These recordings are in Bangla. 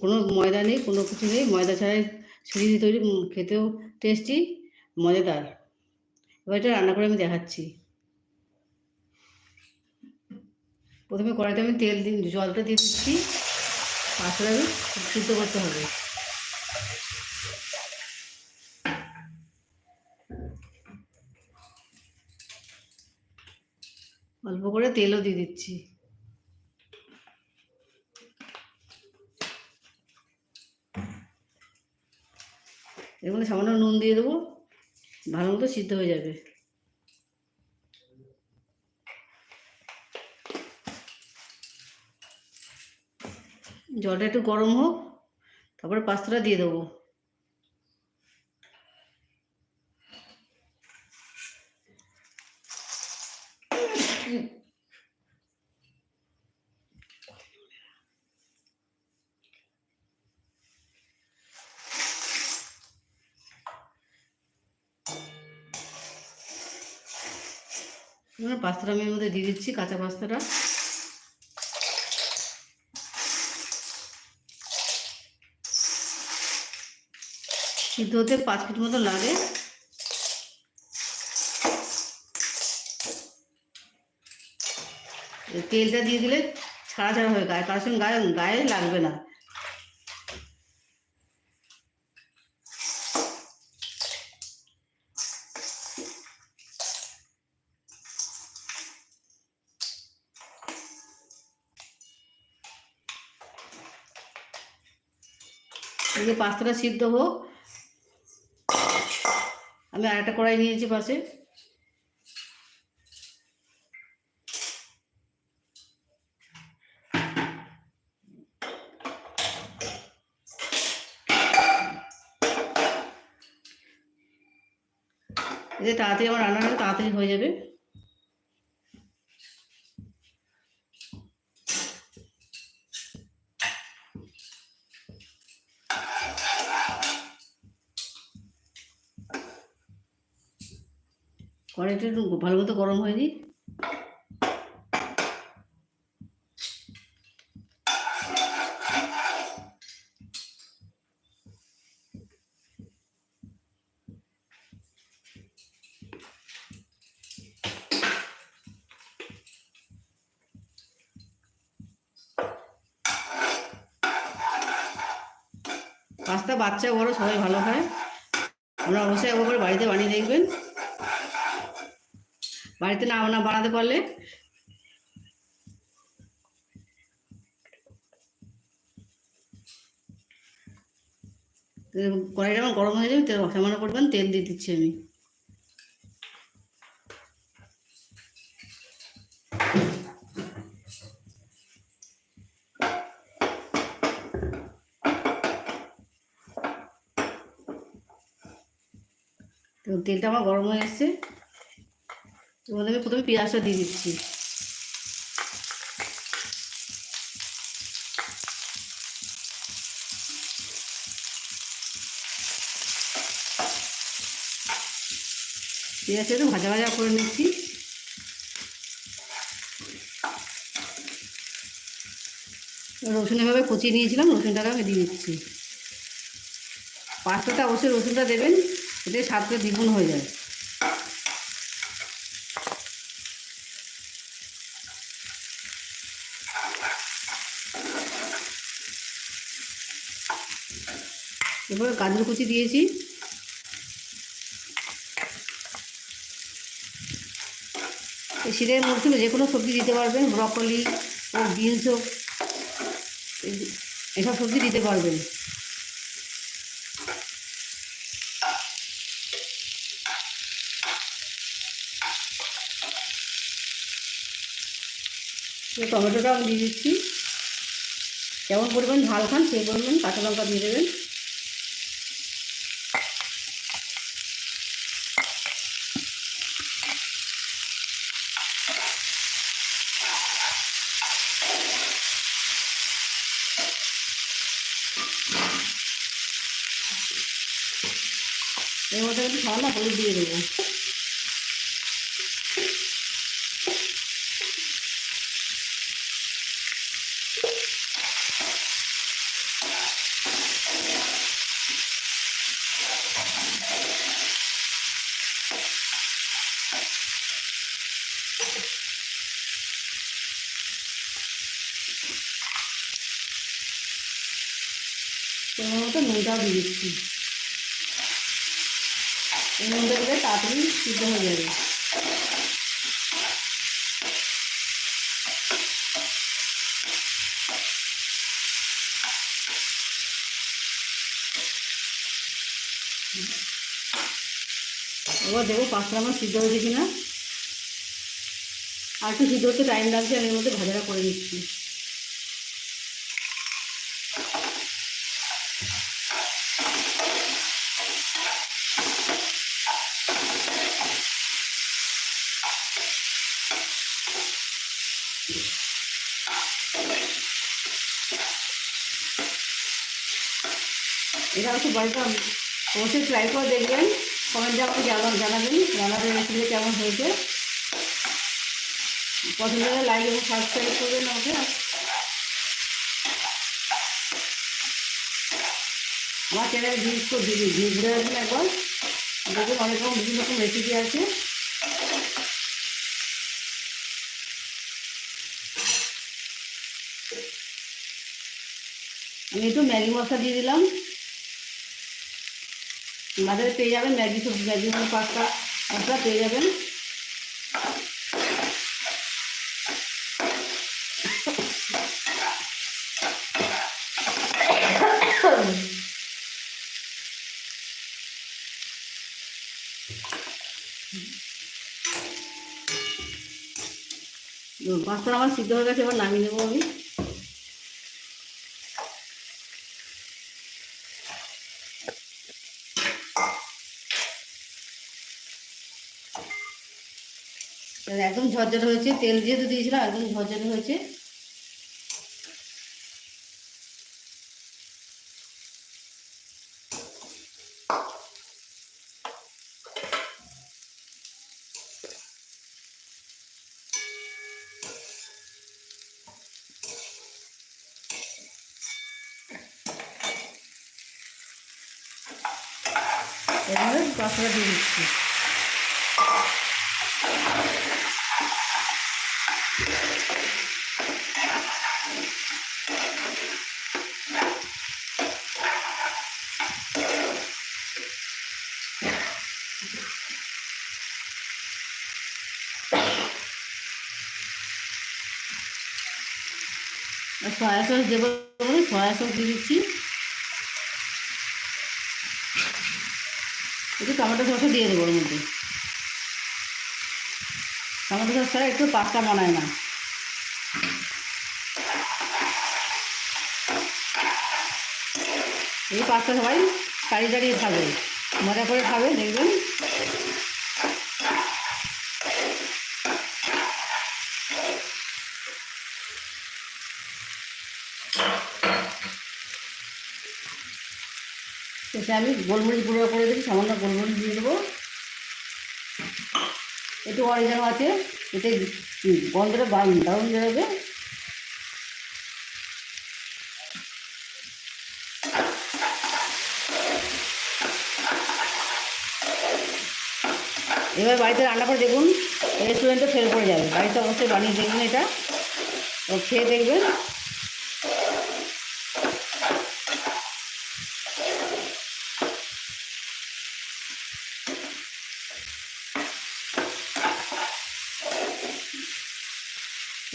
কোনো ময়দা নেই, কোনো কিছু নেই। ময়দা ছাড়াই সুজি দিয়ে তৈরি খেতেও টেস্টি মজাদার। এবার এটা রান্না করে আমি দেখাচ্ছি। প্রথমে কড়াইতে আমি তেল দিন জলটা দিয়ে দিচ্ছি। পাঁচটা আমি সিদ্ধ করতে হবে। অল্প করে তেলও দিয়ে দিচ্ছি। এর মধ্যে সামান্য নুন দিয়ে দেবো, ভালো মতো সিদ্ধ হয়ে যাবে। জলটা একটু গরম হোক, তারপরে পাস্তাটা দিয়ে দেবো। পাস্তাটা আমি এর মধ্যে দিয়ে দিচ্ছি, কাঁচা পাস্তাটা। সিদ্ধ হতে পাঁচ মিনিট মতো লাগে। তেলটা দিয়ে দিলে ছাড়া ছাড়া হয়ে গায়ে সঙ্গে গায়ে গায়ে লাগবে না। এই যে পাস্তাটা সিদ্ধ হোক। আমি আরেকটা কড়াই নিয়েছি পাশে। এতে তাড়াতাড়ি আমার রান্নাটা তাড়াতাড়ি হয়ে যাবে। কড়াইটা একটু ভালো মতো গরম হয়নি। পাস্তা বাচ্চা বড়, সবাই ভালো খায়। আমরা অবশ্যই একবার বাড়িতে বানিয়ে দেখবেন। বাড়িতে না না বানাতে পারলে? কড়াইটা আমার গরম হয়ে যাবে, তেল সামান্য পরিমাণ তেল দিয়ে দিচ্ছি আমি। তেলটা আমার গরম হয়ে এসছে আমি প্রথমে পেঁয়াজটা দিয়ে দিচ্ছি। পেঁয়াজটা একটু ভাজা ভাজা করে নিচ্ছি। রসুন এভাবে কুচিয়ে নিয়েছিলাম, রসুনটাকে আমি দিয়ে দিচ্ছি। পাঁচটাটা অবশ্যই রসুনটা দেবেন, এতে স্বাদটা দ্বিগুণ হয়ে যায়। এবারে গাজর কুচি দিয়েছি। শীতের মরশুমে যে কোনো সবজি দিতে পারবেন, ব্রকলি ও বিনস হোক এসব সবজি দিতে পারবেন। টমেটোটা আমি দিয়ে দিচ্ছি। কেমন পরিমাণ ঝাল খান, সেই পরিমাণ কাঁচা লঙ্কা দিয়ে দেবেন। এর মধ্যে একটু সামান্য হলুদ দিয়ে দেবো। মতো নুনটাও দিয়ে দিচ্ছি। এই নুনটা দিলে তাড়াতাড়ি সিদ্ধ হয়ে যাবে। এবার দেখো পাঁচটা আমার সিদ্ধ হয়েছে কিনা। আর একটু সিদ্ধ হতে টাইম লাগছে, আমি এর মধ্যে ভাজাটা করে দিচ্ছি এটা হচ্ছে বাড়িতে অবশ্যই ট্রাই করে দেখবেন। কমেন্টে আমাকে জানান জানাবেন। রান্নাটা রেসিপি কেমন হয়েছে। পছন্দ হলে লাইক এবং সাবস্ক্রাইব করবেন আমাকে। আমার চ্যানেল ভিজিট করে দিদি ঘুরে আসবেন একবার। দেখবেন অনেক রকম বিভিন্ন রকম রেসিপি আছে। আমি একটু ম্যাগি মশলা দিয়ে দিলাম। বাজারে পেয়ে যাবেন ম্যাগি সবজি, ম্যাগি মানে পাস্তা মশলা পেয়ে যাবেন। পাস্তা আমার সিদ্ধ হয়ে গেছে, এবার নামিয়ে নেব আমি। একদম ঝরঝরে হয়েছে তেল যেহেতু দিয়েছিলাম একদম ঝরঝরে হয়েছে। এভাবে দিয়ে দিচ্ছি। সয়া সস দেবো সয়া সস দিয়ে দিচ্ছি। একটু টমেটো সসও দিয়ে দেবো ওর মধ্যে। টমেটো সস ছাড়া একটু পাস্তা বানায় না। এই পাস্তা সবাই দাঁড়িয়ে দাঁড়িয়ে খাবে। মজা করে খাবে, দেখবেন। শেষে আমি গোলমরিচ গুঁড়ো করে দিচ্ছি, সামান্য গোলমরিচ দিয়ে দেবো। একটু অরিজানো আছে, এতে গন্ধটা দারুণ বেরোবে। এবার বাড়িতে রান্না করে দেখুন রেস্টুরেন্টে ফেল করে যাবে। বাড়িতে অবশ্যই বানিয়ে দেখবেন এটা। খেয়ে দেখবেন।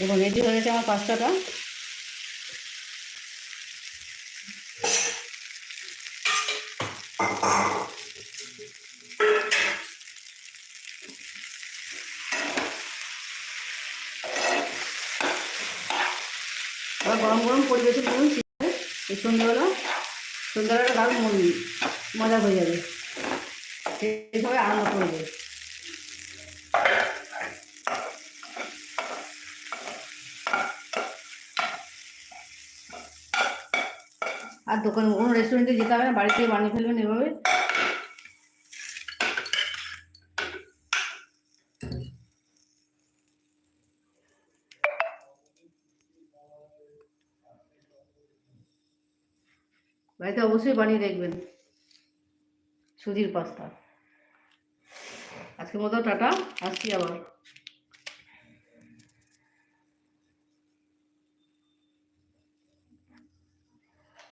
এবং রেডি হয়ে গেছে আমার পাস্তাটা। গরম গরম পরিবেশন করুন এই সন্ধ্যেবেলা, সন্ধ্যাবেলাটা দারুণ মজা হয়ে যাবে। সেই সবাই আনন্দ করবে। আর দোকান, কোনো রেস্টুরেন্টে যেতে হবে না বাড়িতে বানিয়ে ফেলবেন এভাবে। বাড়িতে অবশ্যই বানিয়ে দেখবেন। সুজির পাস্তা। আজকের মতো টাটা, আসছি আবার।